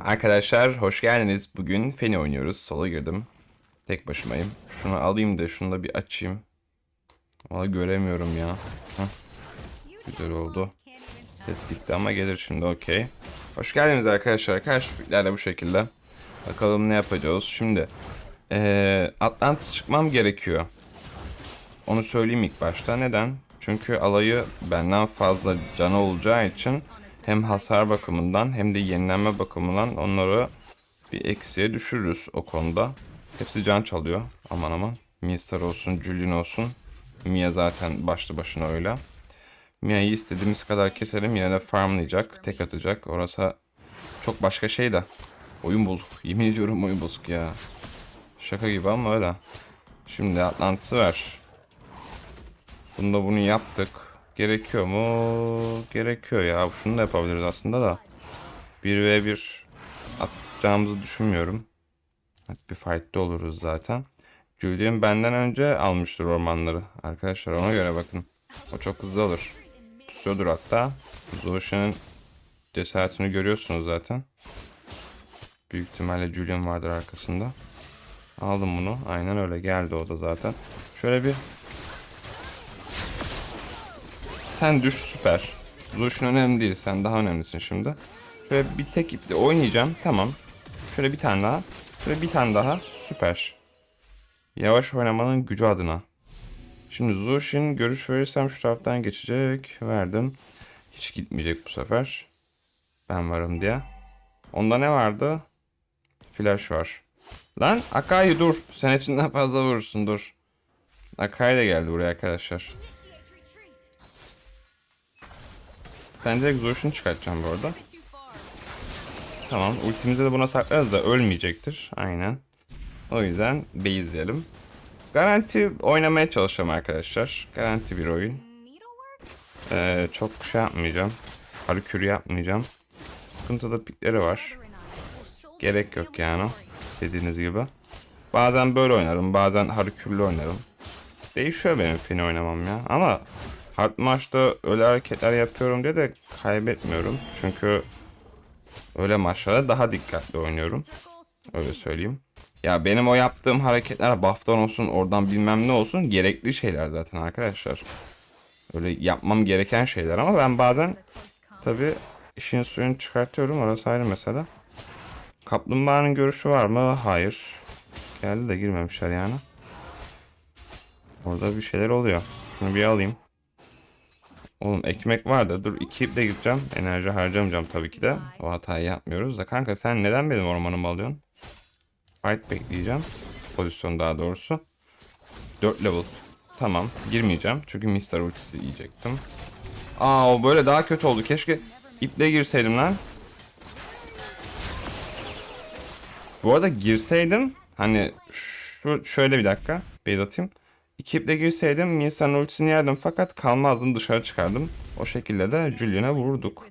Arkadaşlar hoş geldiniz. Bugün Feni oynuyoruz. Sola girdim. Tek başımayım. Şunu alayım da şunu da bir açayım. Valla göremiyorum ya. Heh, güzel oldu. Ses gitti ama gelir şimdi okey. Hoş geldiniz arkadaşlar. Karşılıklarla bu şekilde. Bakalım ne yapacağız. Şimdi ee, Atlantis çıkmam gerekiyor. Onu söyleyeyim ilk başta. Neden? Çünkü alayı benden fazla canı olacağı için hem hasar bakımından hem de yenilenme bakımından onları bir eksiye düşürürüz o konuda. Hepsi can çalıyor. Aman aman. Mister olsun, Julian olsun. Mia zaten başlı başına öyle. Mia'yı istediğimiz kadar keselim yine de farmlayacak, tek atacak. Orası çok başka şey de. Oyun bozuk. Yemin ediyorum oyun bozuk ya. Şaka gibi ama öyle. Şimdi Atlantis'i ver. Bunda bunu yaptık. Gerekiyor mu? Gerekiyor ya. Şunu da yapabiliriz aslında da. 1v1 atacağımızı düşünmüyorum. Bir fight'te oluruz zaten. Julian benden önce almıştır ormanları. Arkadaşlar ona göre bakın. O çok hızlı alır. Pusuyordur hatta. Zoşa'nın cesaretini görüyorsunuz zaten. Büyük ihtimalle Julian vardır arkasında. Aldım bunu. Aynen öyle geldi o da zaten. Şöyle bir sen düş süper. Zoş'un önemli değil. Sen daha önemlisin şimdi. Şöyle bir tek iple oynayacağım. Tamam. Şöyle bir tane daha. Şöyle bir tane daha. Süper. Yavaş oynamanın gücü adına. Şimdi Zoshin görüş verirsem şu taraftan geçecek. Verdim. Hiç gitmeyecek bu sefer. Ben varım diye. Onda ne vardı? Flash var. Lan Akai dur. Sen hepsinden fazla vurursun dur. Akai de geldi buraya arkadaşlar. Ben direkt Zoshin'i çıkartacağım bu arada. Tamam. Ultimizi de buna saklarız da ölmeyecektir. Aynen. O yüzden base'leyelim. Garanti oynamaya çalışacağım arkadaşlar. Garanti bir oyun. Ee, çok şey yapmayacağım. Harikürü yapmayacağım. Sıkıntılı pikleri var. Gerek yok yani. Dediğiniz gibi. Bazen böyle oynarım. Bazen harikürlü oynarım. Değişiyor benim fini oynamam ya. Ama hard maçta öyle hareketler yapıyorum diye de kaybetmiyorum. Çünkü öyle maçlarda daha dikkatli oynuyorum. Öyle söyleyeyim. Ya benim o yaptığım hareketler buff'tan olsun oradan bilmem ne olsun gerekli şeyler zaten arkadaşlar. Öyle yapmam gereken şeyler ama ben bazen tabi işin suyunu çıkartıyorum orası ayrı mesela. Kaplumbağanın görüşü var mı? Hayır. Geldi de girmemişler yani. Orada bir şeyler oluyor. Şunu bir alayım. Oğlum ekmek var da dur iki iple gideceğim. Enerji harcamayacağım tabii ki de. O hatayı yapmıyoruz da kanka sen neden benim ormanımı alıyorsun? Fight bekleyeceğim. Pozisyon daha doğrusu. 4 level. Tamam girmeyeceğim. Çünkü Mister ultisi yiyecektim. Aa o böyle daha kötü oldu. Keşke iple girseydim lan. Bu arada girseydim hani şu şöyle bir dakika base atayım. İki iple girseydim Minsa'nın ultisini yerdim fakat kalmazdım dışarı çıkardım. O şekilde de Julian'a vurduk.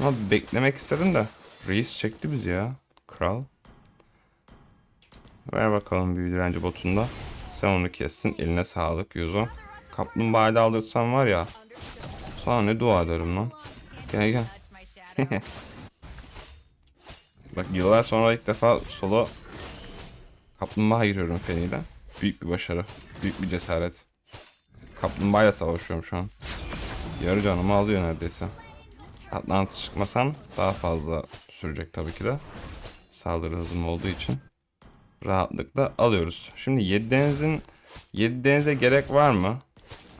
Ama beklemek istedim de Reis çekti bizi ya. Kral. Ver bakalım büyü direnci botunda. Sen onu kessin. Eline sağlık Yuzo. Kaplumbağayı da alırsam var ya. Sana ne dua ederim lan. Gel gel. Bak yıllar sonra ilk defa solo kaplumbağa giriyorum feniyle. Büyük bir başarı. Büyük bir cesaret. Kaplumbağayla savaşıyorum şu an. Yarı canımı alıyor neredeyse. Atlantis çıkmasam daha fazla sürecek tabii ki de. Saldırı hızım olduğu için. Rahatlıkla alıyoruz. Şimdi 7 denizin 7 denize gerek var mı?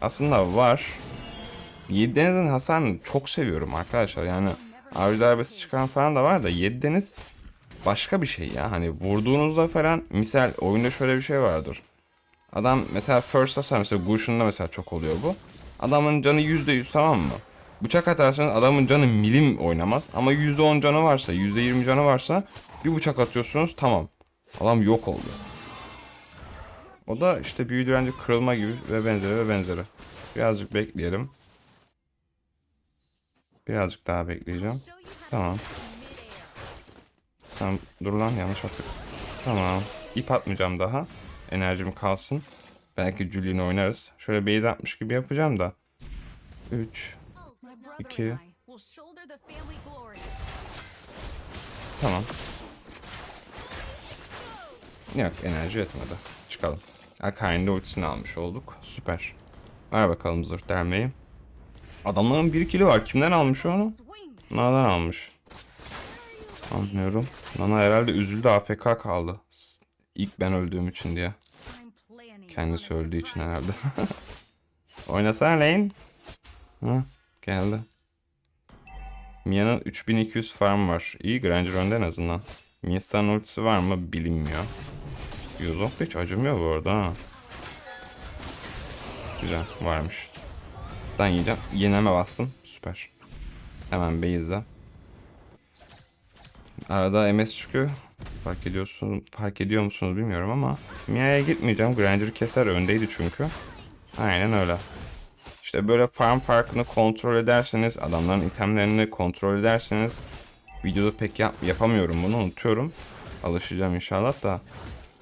Aslında var. 7 denizin hasarını çok seviyorum arkadaşlar. Yani avcı darbesi çıkan falan da var da 7 deniz başka bir şey ya. Hani vurduğunuzda falan misal oyunda şöyle bir şey vardır. Adam mesela first hasar mesela Gush'unda mesela çok oluyor bu. Adamın canı %100 tamam mı? Bıçak atarsanız adamın canı milim oynamaz. Ama %10 canı varsa, %20 canı varsa bir bıçak atıyorsunuz tamam. Adam yok oldu. O da işte büyü kırılma gibi ve benzeri ve benzeri. Birazcık bekleyelim. Birazcık daha bekleyeceğim. Tamam. Sen dur lan yanlış attık. Tamam. İp atmayacağım daha. Enerjim kalsın. Belki Julian'ı oynarız. Şöyle base atmış gibi yapacağım da. 3 2 Tamam. Yok enerji yetmedi. Çıkalım. Akarin'de ultisini almış olduk. Süper. Ver bakalım zırh dermeyi. Adamların bir kili var. Kimden almış onu? Nana'dan almış. Anlıyorum. Nana herhalde üzüldü AFK kaldı. İlk ben öldüğüm için diye. Kendisi öldüğü için herhalde. Oynasana lane. Ha, geldi. Mia'nın 3200 farm var. İyi Granger önde en azından. Mia'nın ultisi var mı bilinmiyor. Yuzok hiç acımıyor bu arada ha. Güzel varmış. Stun yiyeceğim. Yeneme bastım. Süper. Hemen base'de. Arada MS çıkıyor. Fark ediyorsun, fark ediyor musunuz bilmiyorum ama Mia'ya gitmeyeceğim. Granger keser öndeydi çünkü. Aynen öyle. İşte böyle farm farkını kontrol ederseniz, adamların itemlerini kontrol ederseniz videoda pek yap- yapamıyorum bunu unutuyorum. Alışacağım inşallah da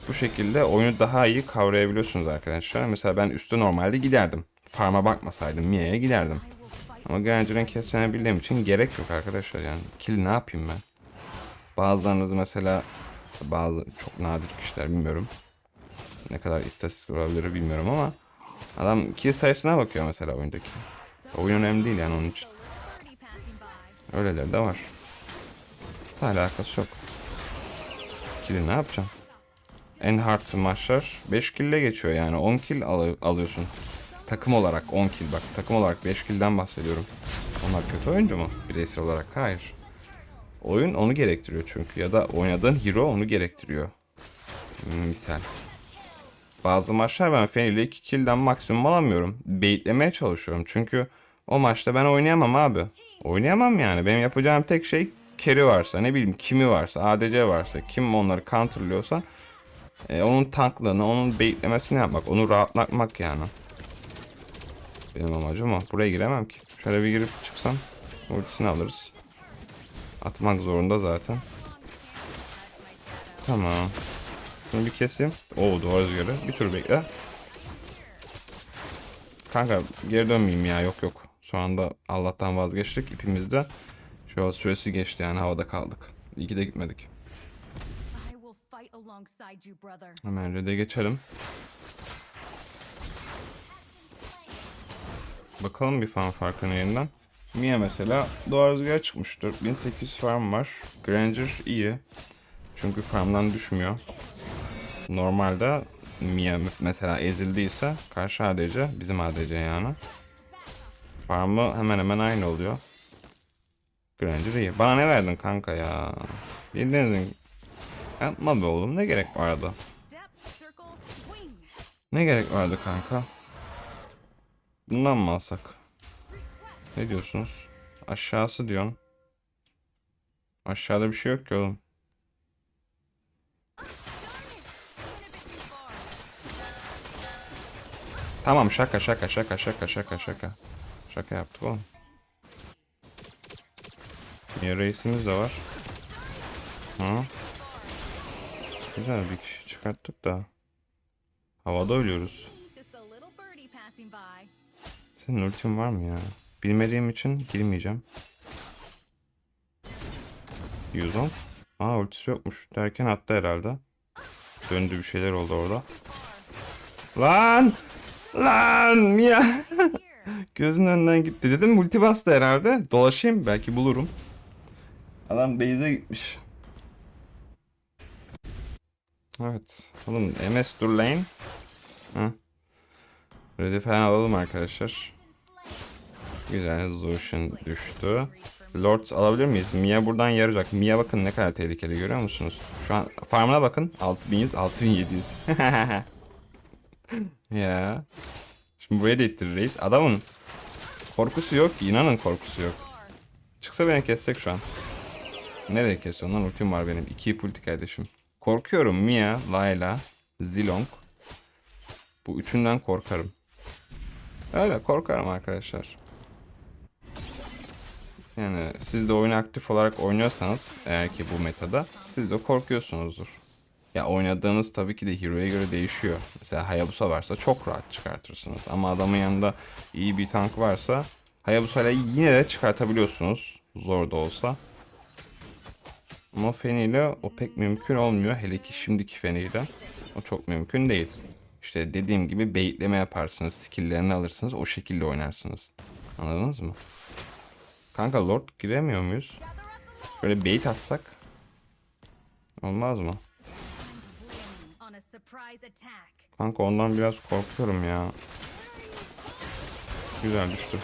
bu şekilde oyunu daha iyi kavrayabiliyorsunuz arkadaşlar. Mesela ben üstte normalde giderdim. Farm'a bakmasaydım Mia'ya giderdim. Ama Granger'ın kesene bildiğim için gerek yok arkadaşlar yani. Kill ne yapayım ben? Bazılarınız mesela bazı çok nadir kişiler bilmiyorum. Ne kadar istatistik olabilir bilmiyorum ama adam kill sayısına bakıyor mesela oyundaki. Oyun önemli değil yani onun için. Öyleleri de var. Alakası yok. Kill'i ne yapacağım? En hard maçlar 5 kill ile geçiyor yani 10 kill al- alıyorsun. Takım olarak 10 kill bak takım olarak 5 kill'den bahsediyorum. Onlar kötü oyuncu mu? Bireysel olarak hayır. Oyun onu gerektiriyor çünkü ya da oynadığın hero onu gerektiriyor. Hmm, Misal. Bazı maçlar ben Fenny ile 2 kill'den maksimum alamıyorum. Baitlemeye çalışıyorum çünkü o maçta ben oynayamam abi. Oynayamam yani. Benim yapacağım tek şey carry varsa ne bileyim kimi varsa ADC varsa kim onları counterlıyorsa e, onun tanklığını onun baitlemesini yapmak onu rahatlatmak yani. Benim amacım o. Buraya giremem ki. Şöyle bir girip çıksam ultisini alırız. Atmak zorunda zaten. Tamam. Bunu bir keseyim. Oo duvar rüzgarı. Bir tur bekle. Kanka geri dönmeyeyim ya yok yok. Şu anda Allah'tan vazgeçtik ipimizde. Şu an süresi geçti yani havada kaldık. İyi ki de gitmedik. Hemen red'e geçelim. Bakalım bir fan farkına yeniden. Mia mesela doğal rüzgar çıkmış. 4800 farm var. Granger iyi. Çünkü farmdan düşmüyor. Normalde Mia mesela ezildiyse karşı ADC bizim ADC yani. Farmı hemen hemen aynı oluyor. Granger iyi. Bana ne verdin kanka ya? Bildiğin Yapma be oğlum ne gerek vardı? Ne gerek vardı kanka? Bundan mı alsak? Ne diyorsunuz? Aşağısı diyorsun. Aşağıda bir şey yok ki oğlum. Tamam şaka şaka şaka şaka şaka şaka. Şaka yaptık oğlum. Niye reisimiz de var. Ha? Güzel bir kişi çıkarttık da. Havada ölüyoruz. Senin ultin var mı ya? Bilmediğim için girmeyeceğim. Yuzon. Aa ultisi yokmuş. Derken attı herhalde. Döndü bir şeyler oldu orada. Lan! Lan! Mia! Gözün önünden gitti. Dedim multi bastı herhalde. Dolaşayım belki bulurum. Adam base'e gitmiş. Evet. Oğlum MS dur lane. Hı. Ready falan alalım arkadaşlar. Güzel. Zushin düştü. Lord alabilir miyiz? Mia buradan yarayacak. Mia bakın ne kadar tehlikeli görüyor musunuz? Şu an farmına bakın. 6100, 6700. ya. Şimdi buraya da ittirir reis. Adamın korkusu yok inanın korkusu yok. Çıksa beni kessek şu an. Nereye kesiyorsun lan? Ultim var benim. İki ulti kardeşim. Korkuyorum. Mia, Layla, Zilong. Bu üçünden korkarım. Öyle korkarım arkadaşlar. Yani siz de oyunu aktif olarak oynuyorsanız eğer ki bu metada siz de korkuyorsunuzdur. Ya oynadığınız tabii ki de hero'ya göre değişiyor. Mesela Hayabusa varsa çok rahat çıkartırsınız. Ama adamın yanında iyi bir tank varsa Hayabusa ile yine de çıkartabiliyorsunuz. Zor da olsa. Ama Feni ile o pek mümkün olmuyor. Hele ki şimdiki Feni ile. O çok mümkün değil. İşte dediğim gibi beyitleme yaparsınız. Skill'lerini alırsınız. O şekilde oynarsınız. Anladınız mı? Kanka Lord giremiyor muyuz? Şöyle bait atsak. Olmaz mı? Kanka ondan biraz korkuyorum ya. Güzel düştü.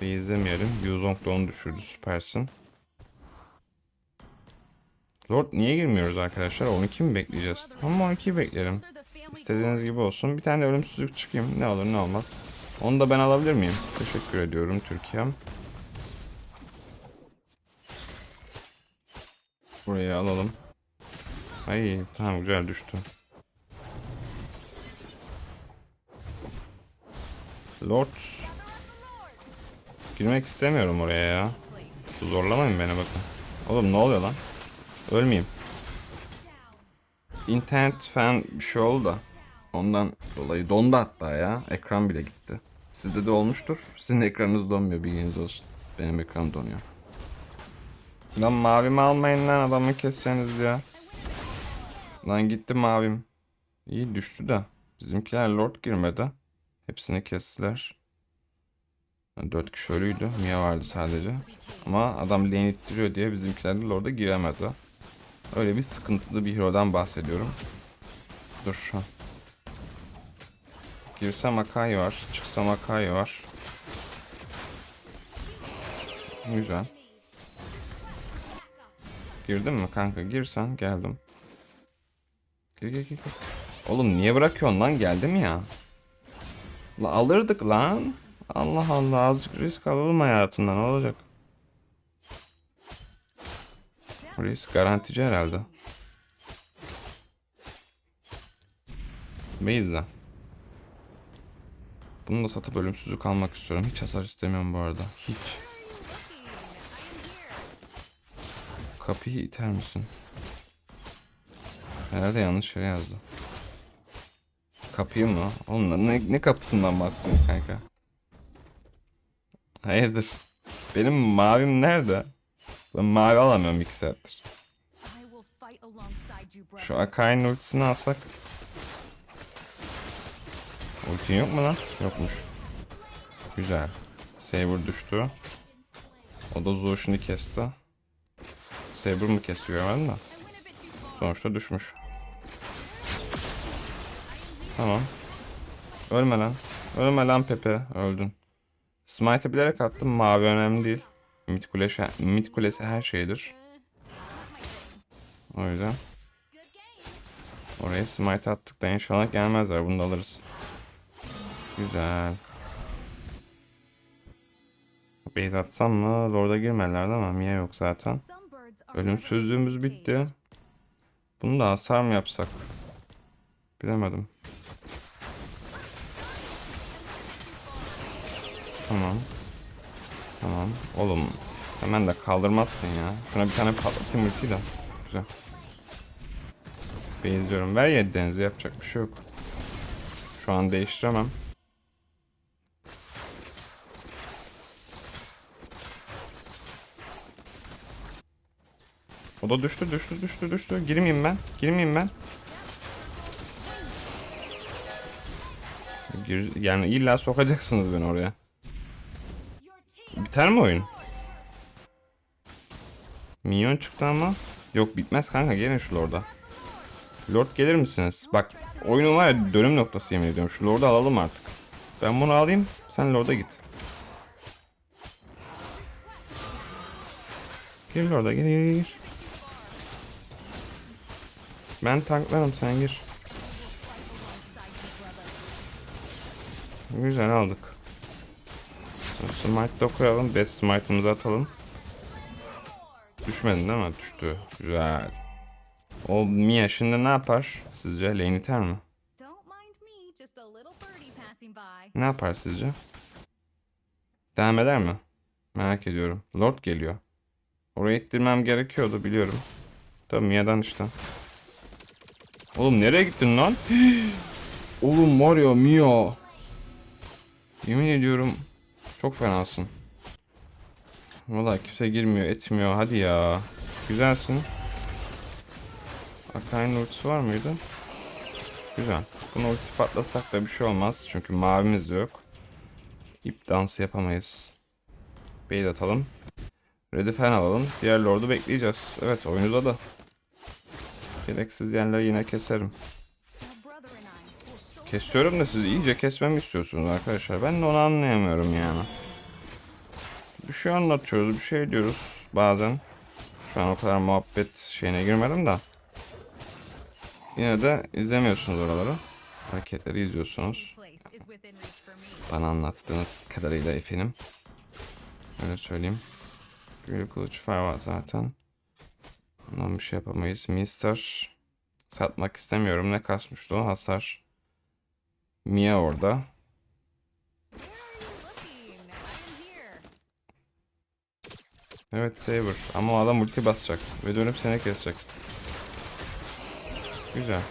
Bir izlemeyelim. Yuzong da onu düşürdü. Süpersin. Lord niye girmiyoruz arkadaşlar? 12 mi bekleyeceğiz? Ama 12'yi beklerim. İstediğiniz gibi olsun. Bir tane ölümsüzlük çıkayım. Ne olur ne olmaz. Onu da ben alabilir miyim? Teşekkür ediyorum Türkiye'm. Burayı alalım. Ay tamam güzel düştü. Lord. Girmek istemiyorum oraya ya. Zorlamayın beni bakın. Oğlum ne oluyor lan? Ölmeyeyim. İnternet falan bir şey oldu da. Ondan dolayı dondu hatta ya. Ekran bile gitti. Sizde de olmuştur. Sizin ekranınız donmuyor bilginiz olsun. Benim ekran donuyor. Lan mavimi almayın lan adamı keseceksiniz ya. Lan gitti mavim. İyi düştü de. Bizimkiler lord girmedi. Hepsini kestiler. Yani Dört kişi ölüydü. Mia vardı sadece. Ama adam lane ittiriyor diye bizimkiler de lord'a giremedi. Öyle bir sıkıntılı bir hero'dan bahsediyorum. Dur şu an. Girsem Akai var. Çıksam Akai var. Güzel. Girdin mi kanka? Girsen geldim. Gir gir. gir. Oğlum niye bırakıyorsun lan? Geldim ya. La alırdık lan. Allah Allah azıcık risk alalım hayatından ne olacak? Risk garantici herhalde. Beyza. Bunu da satıp ölümsüzlük almak istiyorum. Hiç hasar istemiyorum bu arada. Hiç. Kapıyı iter misin? Herhalde yanlış yere yazdı. Kapıyı mı? Oğlum ne, ne kapısından bahsediyorsun kanka? Hayırdır? Benim mavim nerede? Ben mavi alamıyorum iki saattir. Şu Akai'nin ultisini alsak. Ultin yok mu lan? Yokmuş. Güzel. Saber düştü. O da Zoş'unu kesti. Saber mı kesti görmedim de. Sonuçta düşmüş. Tamam. Ölme lan. Ölme lan Pepe. Öldün. Smite'ı bilerek attım. Mavi önemli değil. Mid kulesi, mid kulesi her şeydir. O yüzden. Oraya smite attık da inşallah gelmezler. Bunu da alırız. Güzel. Base atsam mı? Lord'a girmerler değil mi? Mia yok zaten. Ölümsüzlüğümüz bitti. Bunu da hasar mı yapsak? Bilemedim. Tamam. Tamam. Oğlum hemen de kaldırmazsın ya. Şuna bir tane patlatayım ultiyi de. Güzel. Benziyorum. Ver yedinizi yapacak bir şey yok. Şu an değiştiremem. Da düştü düştü düştü düştü. Girmeyeyim ben. Girmeyeyim ben. Gir, yani illa sokacaksınız beni oraya. Biter mi oyun? Minyon çıktı ama. Yok bitmez kanka gelin şu Lord'a. Lord gelir misiniz? Bak oyunun var ya dönüm noktası yemin ediyorum. Şu Lord'u alalım artık. Ben bunu alayım. Sen Lord'a git. Gir gir gir. Ben tanklarım sen gir. Güzel aldık. Smite de. Best smite'ımızı atalım. Düşmedin değil mi? Düştü. Güzel. O Mia şimdi ne yapar sizce? Lane iter mi? Ne yapar sizce? Devam eder mi? Merak ediyorum. Lord geliyor. Oraya ittirmem gerekiyordu biliyorum. Tabii Mia'dan işte. Oğlum nereye gittin lan? Oğlum var ya Mia. Yemin ediyorum çok fenasın. Valla kimse girmiyor etmiyor hadi ya. Güzelsin. Akai'nin ultisi var mıydı? Güzel. Bunu ulti patlasak da bir şey olmaz. Çünkü mavimiz de yok. İp dansı yapamayız. Beyt atalım. Red'i falan alalım. Diğer Lord'u bekleyeceğiz. Evet oyun uzadı. Gereksiz yerleri yine keserim. Kesiyorum da siz iyice kesmemi istiyorsunuz arkadaşlar. Ben de onu anlayamıyorum yani. Bir şey anlatıyoruz, bir şey diyoruz bazen. Şu an o kadar muhabbet şeyine girmedim de. Yine de izlemiyorsunuz oraları. Hareketleri izliyorsunuz. Bana anlattığınız kadarıyla efendim. Öyle söyleyeyim. Gülü kılıç var zaten. Ondan bir şey yapamayız. Mister satmak istemiyorum. Ne kasmıştı o hasar. Mia orada. Evet Saber. Ama o adam ulti basacak. Ve dönüp seni kesecek. Güzel.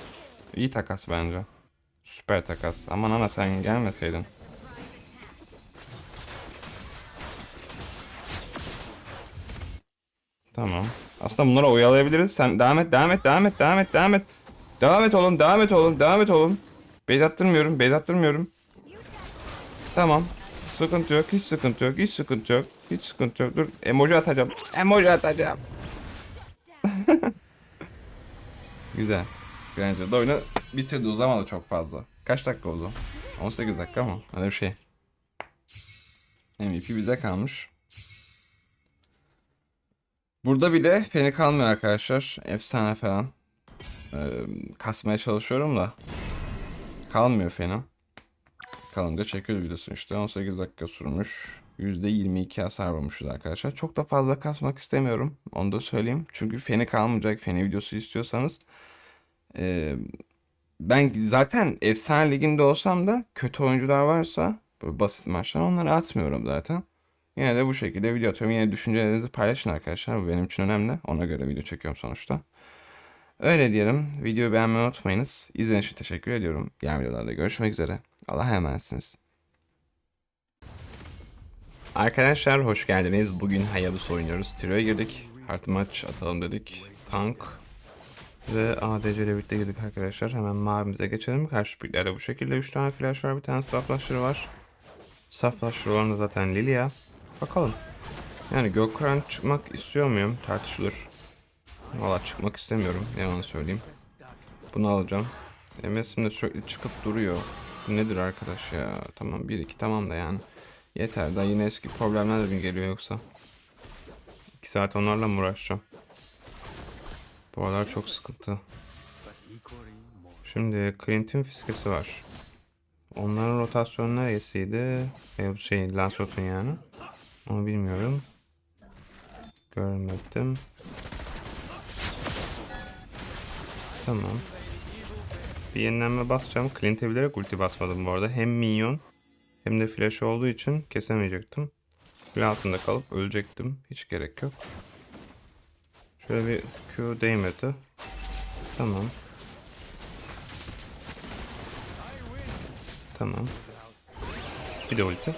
İyi takas bence. Süper takas. Aman ana sen gelmeseydin. Tamam. Aslında bunları oyalayabiliriz. Sen devam et, devam et, devam et, devam et, devam et. Devam et oğlum, devam et oğlum, devam et oğlum. Beyz attırmıyorum, beyz attırmıyorum. Tamam. Sıkıntı yok, hiç sıkıntı yok, hiç sıkıntı yok. Hiç sıkıntı yok. Dur, emoji atacağım. Emoji atacağım. Güzel. Bence de oyunu bitirdi uzamadı çok fazla. Kaç dakika oldu? 18 dakika mı? Öyle bir şey. MVP bize kalmış. Burada bile feni kalmıyor arkadaşlar. Efsane falan. Ee, kasmaya çalışıyorum da. Kalmıyor feni. Kalınca çekiyor videosunu işte. 18 dakika sürmüş. %22 hasar vurmuşuz arkadaşlar. Çok da fazla kasmak istemiyorum. Onu da söyleyeyim. Çünkü feni kalmayacak. Feni videosu istiyorsanız. ee, ben zaten efsane liginde olsam da kötü oyuncular varsa basit maçlar onları atmıyorum zaten. Yine de bu şekilde video atıyorum. Yine düşüncelerinizi paylaşın arkadaşlar. Bu benim için önemli. Ona göre video çekiyorum sonuçta. Öyle diyelim. Videoyu beğenmeyi unutmayınız. İzlediğiniz için teşekkür ediyorum. Diğer videolarda görüşmek üzere. Allah'a emanetsiniz. Arkadaşlar hoş geldiniz. Bugün Hayabusa oynuyoruz. Tiro'ya girdik. Hard maç atalım dedik. Tank ve ADC ile birlikte girdik arkadaşlar. Hemen mavimize geçelim. Karşı piklerde bu şekilde 3 tane flash var. Bir tane flashları var. Flashları olan zaten Lilia. Bakalım. Yani Gökhan çıkmak istiyor muyum? Tartışılır. Valla çıkmak istemiyorum. Yalan söyleyeyim. Bunu alacağım. MS'im de sürekli çıkıp duruyor. Bu nedir arkadaş ya? Tamam 1-2 tamam da yani. Yeter daha yine eski problemler de mi geliyor yoksa? 2 saat onlarla mı uğraşacağım? Bu aralar çok sıkıntı. Şimdi Clint'in fiskesi var. Onların rotasyonu neresiydi? E, şey Lancelot'un yani. Onu bilmiyorum. Görmedim. Tamam. Bir yenilenme basacağım. Clint'e bilerek ulti basmadım bu arada. Hem minyon hem de flash olduğu için kesemeyecektim. Bir altında kalıp ölecektim. Hiç gerek yok. Şöyle bir Q değmedi. Tamam. Tamam. Bir de ulti.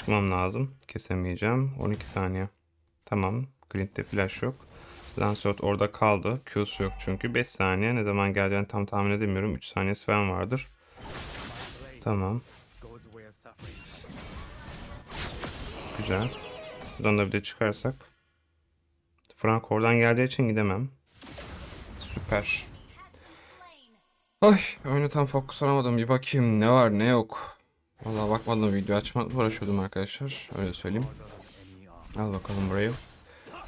Çıkmam lazım. Kesemeyeceğim. 12 saniye. Tamam. Clint'te flash yok. Lancelot orada kaldı. Q'su yok çünkü. 5 saniye. Ne zaman geleceğini tam tahmin edemiyorum. 3 saniyesi falan vardır. Tamam. Güzel. Buradan da bir de çıkarsak. Frank oradan geldiği için gidemem. Süper. Ay oyunu tam fokus alamadım. Bir bakayım ne var ne yok. Vallahi bakmadım video açmakla uğraşıyordum arkadaşlar. Öyle söyleyeyim. Al bakalım burayı.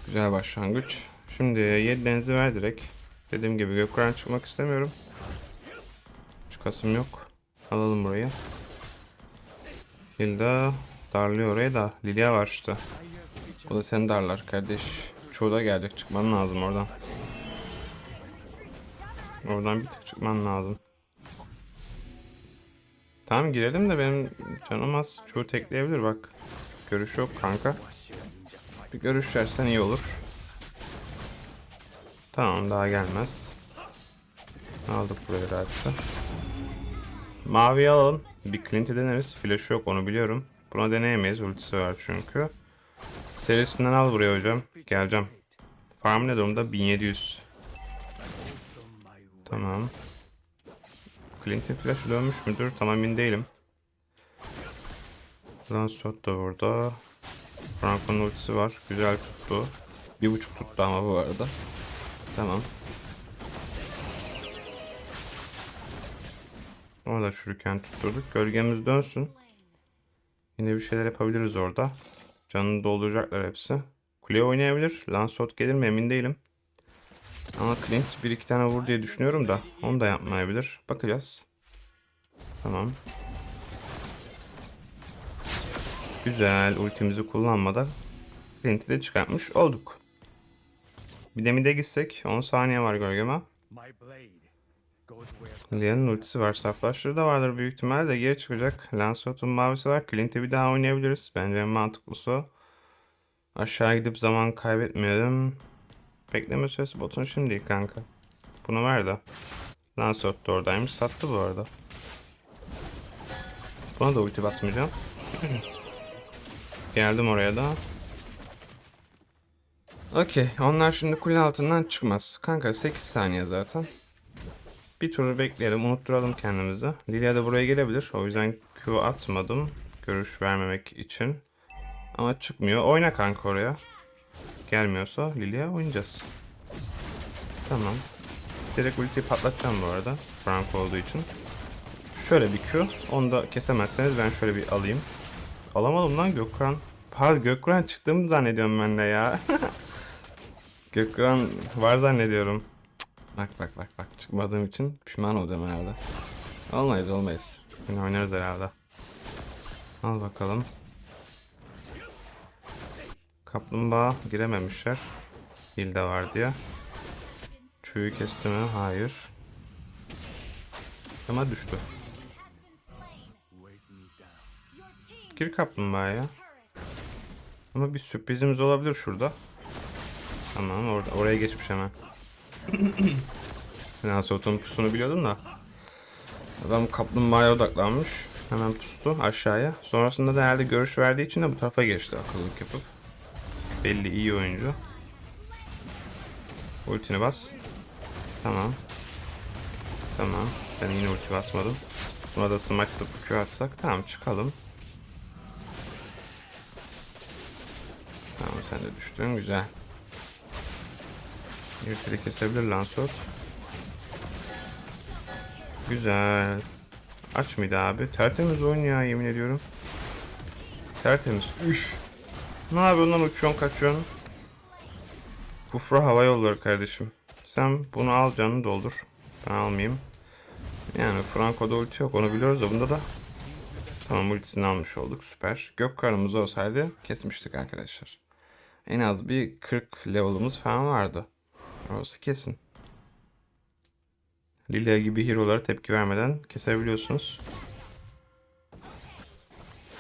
Güzel başlangıç. Şimdi 7 denizi ver direkt. Dediğim gibi Gökhan çıkmak istemiyorum. Çıkasım yok. Alalım burayı. Hilda darlıyor oraya da. Lilia var işte. O da seni darlar kardeş. Çoğu da gelecek. Çıkman lazım oradan. Oradan bir tık çıkman lazım. Tamam girelim de benim canım az. Çoğu tekleyebilir bak. Görüş yok kanka. Bir görüş versen iyi olur. Tamam daha gelmez. Aldık burayı rahatça. Mavi alalım. Bir Clint'i deneriz. Flash yok onu biliyorum. Buna deneyemeyiz. Ultisi var çünkü. serisinden al buraya hocam. Geleceğim. Farm ne durumda? 1700. Tamam. Clinton Flash dönmüş müdür? Tam değilim. Lancelot da burada. Franco'nun ultisi var. Güzel tuttu. Bir buçuk tuttu ama bu arada. Tamam. Orada şuruken tutturduk. Gölgemiz dönsün. Yine bir şeyler yapabiliriz orada. Canını dolduracaklar hepsi. Kule oynayabilir. Lancelot gelir mi emin değilim. Ama Clint bir iki tane vur diye düşünüyorum da onu da yapmayabilir. Bakacağız. Tamam. Güzel. Ultimizi kullanmadan Clint'i de çıkartmış olduk. Bir de gitsek 10 saniye var gölgeme. Lian'ın ultisi var. Saflaşları da vardır büyük ihtimalle geri çıkacak. Lancelot'un mavisi var. Clint'i bir daha oynayabiliriz. Bence en mantıklısı. Aşağı gidip zaman kaybetmeyelim. Bekleme süresi botun şimdi kanka. Bunu ver de. Lancelot da oradaymış. Sattı bu arada. Buna da ulti basmayacağım. Geldim oraya da. Okey. Onlar şimdi kule altından çıkmaz. Kanka 8 saniye zaten. Bir tur bekleyelim, unutturalım kendimizi. Lilia da buraya gelebilir. O yüzden Q atmadım. Görüş vermemek için. Ama çıkmıyor. Oyna kanka oraya. Gelmiyorsa Lilia oynayacağız. Tamam. Direkt ultiyi patlatacağım bu arada. Frank olduğu için. Şöyle bir Q. Onu da kesemezseniz ben şöyle bir alayım. Alamadım lan Gökhan. Pardon Gökhan çıktığımı zannediyorum ben de ya. Gökhan var zannediyorum. Bak bak bak bak çıkmadığım için pişman olacağım herhalde. Olmayız olmayız. Yine oynarız herhalde. Al bakalım. Kaplumbağa girememişler. Hilde var diye. Çuyu kesti mi? Hayır. Ama düştü. Gir kaplumbağaya. Ama bir sürprizimiz olabilir şurada. Tamam orada oraya geçmiş hemen. Lancelot'un pusunu biliyordum da. Adam kaplumbağaya odaklanmış. Hemen pustu aşağıya. Sonrasında da herhalde görüş verdiği için de bu tarafa geçti akıllılık yapıp. Belli iyi oyuncu. Ultini bas. Tamam. Tamam. Ben yine ulti basmadım. Buna da smaçla Q atsak. Tamam çıkalım. Tamam sen de düştün. Güzel. Yürüteli kesebilir Lancelot. Güzel. Aç mıydı abi? Tertemiz oyun ya yemin ediyorum. Tertemiz. Üf. Ne yapıyorsun lan uçuyorsun kaçıyorsun. Kufra hava yolları kardeşim. Sen bunu al canını doldur. Ben almayayım. Yani Franco'da ulti yok onu biliyoruz da bunda da. Tamam ultisini almış olduk süper. Gök karımız olsaydı kesmiştik arkadaşlar. En az bir 40 level'ımız falan vardı. Orası kesin. Lilia gibi hero'lara tepki vermeden kesebiliyorsunuz.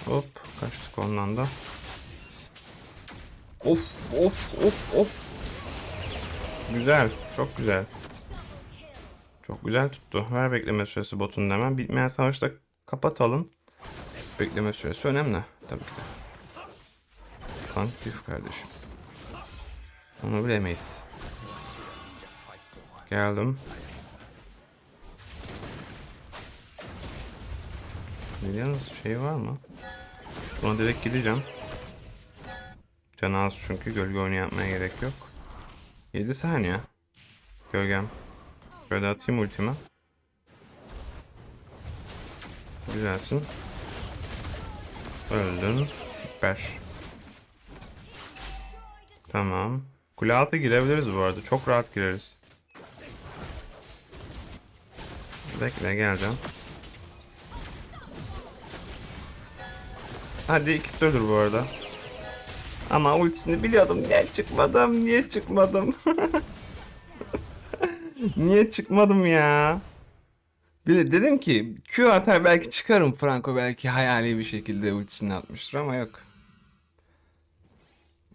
Hop kaçtık ondan da. Of of of of. Güzel çok güzel. Çok güzel tuttu. Ver bekleme süresi botun hemen. Bitmeyen savaşta kapatalım. Bekleme süresi önemli. Tabii ki de. Aktif kardeşim. Onu bilemeyiz. Geldim. Lilia'nın şey var mı? Buna direkt gideceğim. Canı az çünkü gölge oyunu yapmaya gerek yok. 7 saniye. Gölgem. Şöyle atayım ultime. Güzelsin. Öldün. Süper. Tamam. Kule altı girebiliriz bu arada. Çok rahat gireriz. Bekle geleceğim. Hadi ikisi de ölür bu arada. Ama ultisini biliyordum. Niye çıkmadım? Niye çıkmadım? Niye çıkmadım ya? Bir dedim ki Q atar belki çıkarım Franco belki hayali bir şekilde ultisini atmıştır ama yok.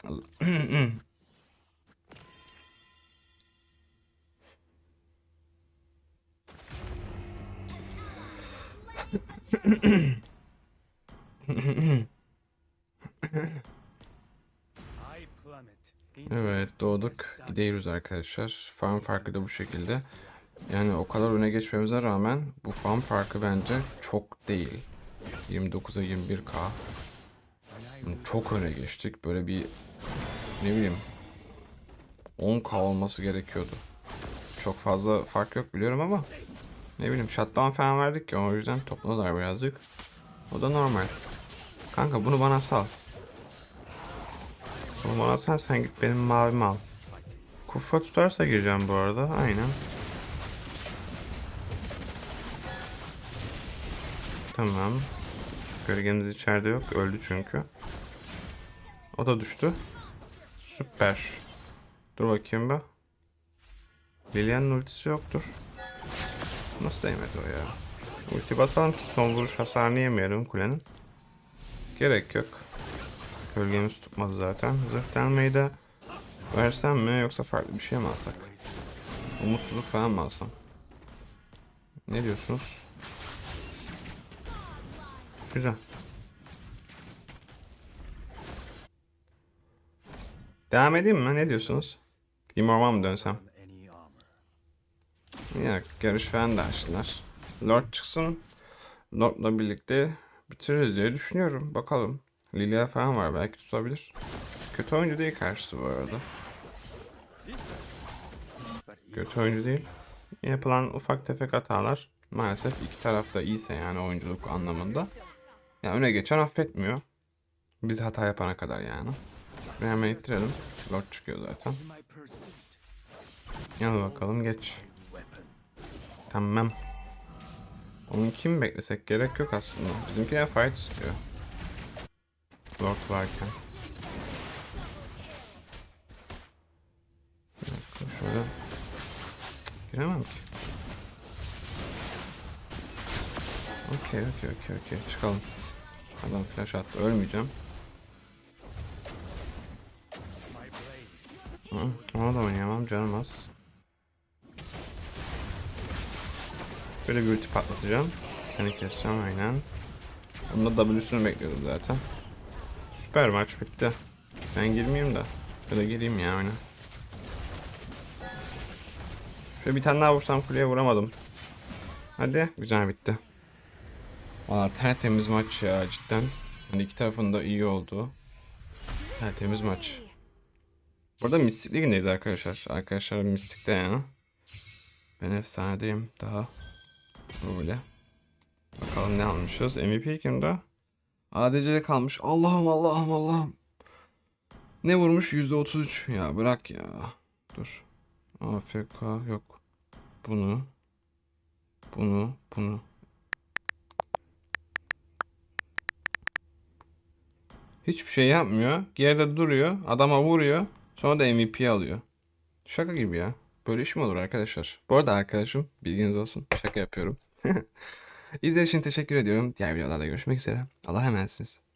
doğduk gidiyoruz arkadaşlar. Farm farkı da bu şekilde. Yani o kadar öne geçmemize rağmen bu farm farkı bence çok değil. 29'a 21k. Yani çok öne geçtik. Böyle bir ne bileyim 10k olması gerekiyordu. Çok fazla fark yok biliyorum ama ne bileyim shutdown falan verdik ya o yüzden topladılar birazcık. O da normal. Kanka bunu bana sal. Bunu bana sal sen git benim mavimi al. Kufa tutarsa gireceğim bu arada. Aynen. Tamam. Gölgemiz içeride yok. Öldü çünkü. O da düştü. Süper. Dur bakayım be. Lilian'ın ultisi yoktur. Nasıl değmedi o ya? Ulti basalım ki son vuruş hasarını yemeyelim kulenin. Gerek yok. Gölgemiz tutmadı zaten. Zırh delmeyi de versem mi yoksa farklı bir şey mi alsak? Umutsuzluk falan mı alsam? Ne diyorsunuz? Güzel. Devam edeyim mi? Ne diyorsunuz? Gideyim orman mı dönsem? Ya görüş falan da açtılar. Lord çıksın. Lord'la birlikte bitiririz diye düşünüyorum. Bakalım. Lilia falan var belki tutabilir. Kötü oyuncu değil karşısı bu arada. Kötü oyuncu değil. Yapılan ufak tefek hatalar maalesef iki tarafta iyiyse yani oyunculuk anlamında. Ya öne geçen affetmiyor. Biz hata yapana kadar yani. Ve hemen ittirelim. Lord çıkıyor zaten. Gel bakalım geç. Tamam. Onu kim beklesek gerek yok aslında. Bizimkiler fight istiyor. Lord varken. Şöyle. Giremem ki. Okey okey okey okey çıkalım. Adam flash attı ölmeyeceğim. Hı, Ona da oynayamam canım az. Böyle bir ulti patlatacağım. Seni keseceğim aynen. Bunda W'sunu bekliyordum zaten. Süper maç bitti. Ben girmeyeyim de. Ya da gireyim ya oyuna. Şöyle bir tane daha vursam kuleye vuramadım. Hadi güzel bitti. Valla tertemiz maç ya cidden. Hani iki tarafın da iyi olduğu. Tertemiz maç. Burada Mistik Ligi'ndeyiz arkadaşlar. Arkadaşlar Mistik'te yani. Ben efsanedeyim daha. Böyle. Bakalım ne almışız. MVP kimde? ADC'de kalmış. Allah'ım Allah'ım Allah'ım. Ne vurmuş? %33. Ya bırak ya. Dur. AFK yok. Bunu. Bunu. Bunu. Hiçbir şey yapmıyor. Geride duruyor. Adama vuruyor. Sonra da MVP alıyor. Şaka gibi ya. Böyle iş mi olur arkadaşlar? Bu arada arkadaşım bilginiz olsun. Şaka yapıyorum. İzlediğiniz için teşekkür ediyorum. Diğer videolarda görüşmek üzere. Allah'a emanetsiniz.